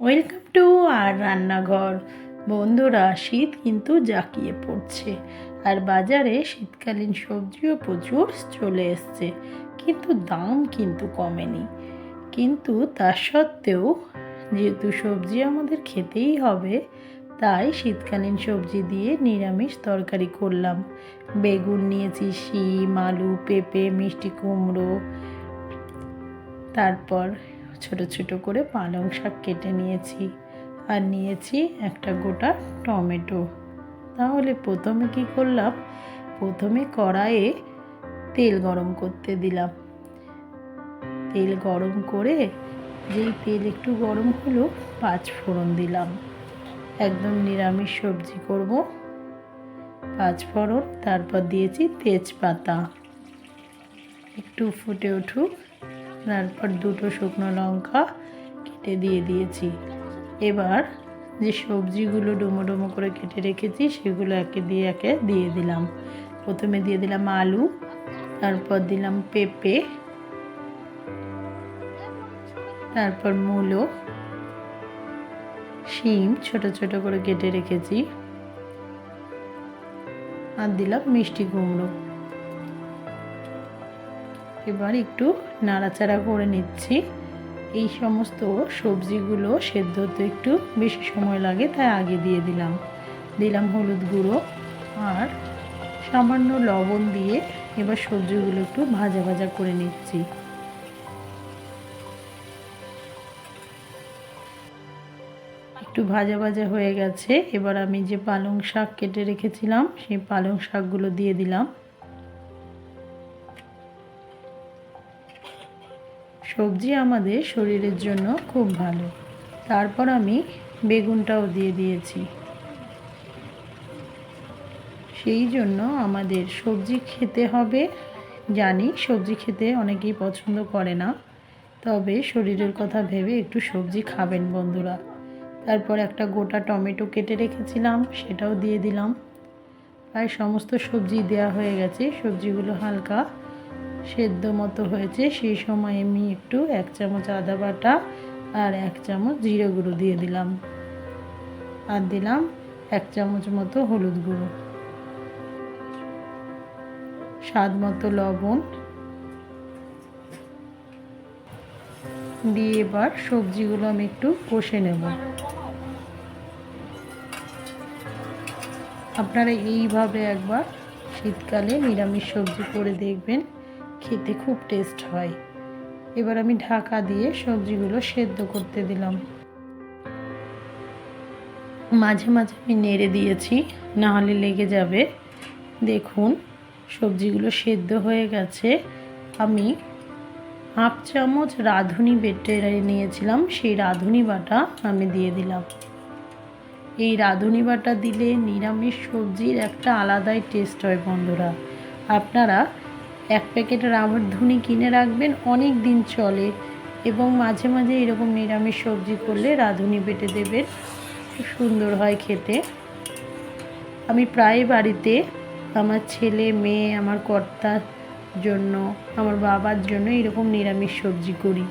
Welcome to আর রান্নাঘর। বন্ধুরা, শীত কিন্তু জাঁকিয়ে পড়ছে। আর বাজারে শীতকালীন সবজিও প্রচুর চলে এসছে, কিন্তু দাম কিন্তু কমেনি। কিন্তু তার সত্ত্বেও যেহেতু সবজি আমাদের খেতেই হবে, তাই শীতকালীন সবজি দিয়ে নিরামিষ তরকারি করলাম। বেগুন নিয়েছি, শিম, আলু, পেঁপে, মিষ্টি কুমড়ো। তারপর ছোট ছোট করে পালং শাক কেটে নিয়েছি আর নিয়েছি একটা গোটা টমেটো। তাহলে প্রথমে কি করলাম? প্রথমে কড়াইয়ে তেল গরম করতে দিলাম। তেল গরম করে যেই তেল একটু গরম হলো পাঁচ ফোড়ন দিলাম। একদম নিরামিষ সবজি করব। পাঁচ ফোড়ন, তারপর দিয়েছি তেজপাতা। একটু ফুটে উঠুক। তারপর দুটো শুকনো লঙ্কা কেটে দিয়ে দিয়েছি। এবার যে সবজিগুলো ডুমো ডুমো করে কেটে রেখেছি, সেগুলো একে দিয়ে একে দিয়ে দিলাম। প্রথমে দিয়ে দিলাম আলু, তারপর দিলাম পেঁপে, তারপর মূলো, শিম ছোট ছোট করে কেটে রেখেছি, আর দিলাম মিষ্টি কুমড়ো। এবার একটু নাড়াচাড়া করে নিচ্ছি। এই সমস্ত সবজিগুলো সেদ্ধ হতে একটু বেশি সময় লাগে, তাই আগে দিয়ে দিলাম। দিলাম হলুদ গুঁড়ো আর সামান্য লবণ দিয়ে এবার সবজিগুলো একটু ভাজা ভাজা করে নিচ্ছি। একটু ভাজা ভাজা হয়ে গেছে। এবার আমি যে পালং শাক কেটে রেখেছিলাম, সেই পালং শাকগুলো দিয়ে দিলাম। সবজি আমাদের শরীরের জন্য খুব ভালো। তারপর আমি বেগুনটাও দিয়ে দিয়েছি। সেই জন্য আমাদের সবজি খেতে হবে। জানি সবজি খেতে অনেকেই পছন্দ করে না, তবে শরীরের কথা ভেবে একটু সবজি খাবেন বন্ধুরা। তারপর একটা গোটা টমেটো কেটে রেখেছিলাম, সেটাও দিয়ে দিলাম। প্রায় সমস্ত সবজি দেওয়া হয়ে গেছে, সবজিগুলো হালকা সেদ্ধ মতো হয়েছে, সেই সময় আমি একটু এক চামচ আদা বাটা আর এক চামচ জিরে গুঁড়ো দিয়ে দিলাম। আর দিলাম এক চামচ মতো হলুদ গুঁড়ো। স্বাদ মতো লবণ। দিয়ে এবার সবজিগুলো আমি একটু কষে নেব। আপনারা এইভাবে একবার শীতকালে নিরামিষ সবজি করে দেখবেন। খেতে খুব টেস্ট হয়। এবার আমি ঢাকা দিয়ে সবজিগুলো সেদ্ধ করতে দিলাম। মাঝে মাঝে আমি নেড়ে দিয়েছি না হলে লেগে যাবে। দেখুন, সবজিগুলো সেদ্ধ হয়ে গেছে। আমি হাফ চামচ রাঁধুনি বেটে নিয়েছিলাম, সেই রাঁধুনি বাটা আমি দিয়ে দিলাম। এই রাঁধুনি বাটা দিলে নিরামিষ সবজির একটা আলাদাই টেস্ট হয় বন্ধুরা। আপনারা এক প্যাকেট রাঁধুনি কিনে রাখবেন, অনেক দিন চলে এবং মাঝে মাঝে এরকম নিরামিষ সবজি করলে রাঁধুনি বেটে দেবেন। খুব সুন্দর হয় খেতে। আমি প্রায় বাড়িতে আমার ছেলে, মেয়ে, আমার কর্তার জন্য, আমার বাবার জন্য এরকম নিরামিষ সবজি করি।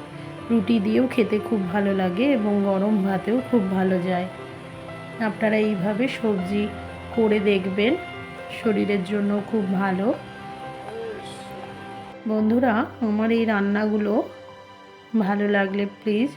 রুটি দিয়েও খেতে খুব ভালো লাগে এবং গরম ভাতেও খুব ভালো যায়। আপনারা এইভাবে সবজি করে দেখবেন, শরীরের জন্য খুব ভালো। বন্ধুরা আমার এই রান্নাগুলো ভালো লাগলে প্লিজ